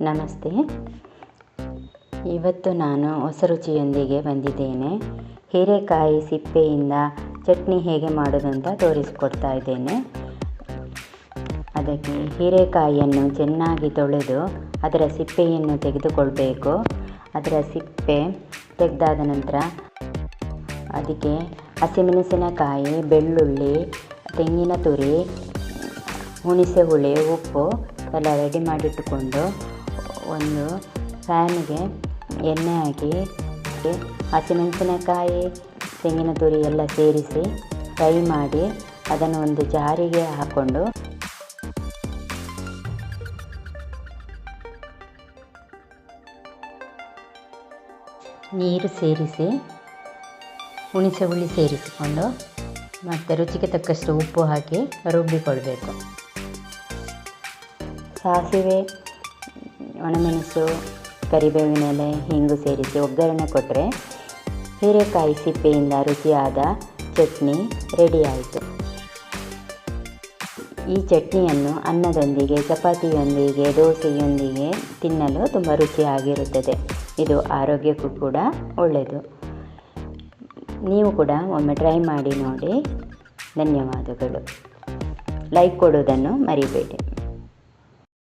ನಮಸ್ತೆ. ಇವತ್ತು ನಾನು ಹೊಸ ರುಚಿಯೊಂದಿಗೆ ಬಂದಿದ್ದೇನೆ. ಹೀರೆಕಾಯಿ ಸಿಪ್ಪೆಯಿಂದ ಚಟ್ನಿ ಹೇಗೆ ಮಾಡೋದು ಅಂತ ತೋರಿಸಿಕೊಡ್ತಾ ಇದ್ದೇನೆ. ಅದಕ್ಕೆ ಹೀರೆಕಾಯಿಯನ್ನು ಚೆನ್ನಾಗಿ ತೊಳೆದು ಅದರ ಸಿಪ್ಪೆಯನ್ನು ತೆಗೆದುಕೊಳ್ಬೇಕು. ಅದರ ಸಿಪ್ಪೆ ತೆಗೆದಾದ ನಂತರ ಅದಕ್ಕೆ ಹಸಿಮೆಣಸಿನಕಾಯಿ, ಬೆಳ್ಳುಳ್ಳಿ, ತೆಂಗಿನ ತುರಿ ಹುಣಸೆ ಹುಳಿ ಉಪ್ಪು ಎಲ್ಲ ರೆಡಿ ಮಾಡಿಟ್ಟುಕೊಂಡು ಒಂದು ಪ್ಯಾನಿಗೆ ಎಣ್ಣೆ ಹಾಕಿ ಹಸಿಮೆಣಸಿನಕಾಯಿ ತೆಂಗಿನ ತುರಿ ಎಲ್ಲ ಸೇರಿಸಿ ಫ್ರೈ ಮಾಡಿ ಅದನ್ನು ಒಂದು ಜಾರಿಗೆ ಹಾಕ್ಕೊಂಡು ನೀರು ಸೇರಿಸಿ, ಹುಣಸೆ ಹುಳಿ ಸೇರಿಸಿಕೊಂಡು ಮತ್ತು ರುಚಿಗೆ ತಕ್ಕಷ್ಟು ಉಪ್ಪು ಹಾಕಿ ರುಬ್ಬಿಕೊಳ್ಬೇಕು. ಸಾಸಿವೆ ಒಣಮೆಣಸು, ಕರಿಬೇವಿನ ಎಲೆ, ಹಿಂಗು ಸೇರಿಸಿ ಒಗ್ಗರಣೆ ಕೊಟ್ಟರೆ ಹೀರೆಕಾಯಿ ಸಿಪ್ಪೆಯಿಂದ ರುಚಿಯಾದ ಚಟ್ನಿ ರೆಡಿಯಾಯಿತು ಈ ಚಟ್ನಿಯನ್ನು ಅನ್ನದೊಂದಿಗೆ, ಚಪಾತಿಯೊಂದಿಗೆ, ದೋಸೆಯೊಂದಿಗೆ ತಿನ್ನಲು ತುಂಬ ರುಚಿಯಾಗಿರುತ್ತದೆ. ಇದು ಆರೋಗ್ಯಕ್ಕೂ ಕೂಡ ಒಳ್ಳೆಯದು. ನೀವು ಕೂಡ ಒಮ್ಮೆ ಟ್ರೈ ಮಾಡಿ ನೋಡಿ. ಧನ್ಯವಾದಗಳು. ಲೈಕ್ ಕೊಡೋದನ್ನು ಮರಿಬೇಡಿ.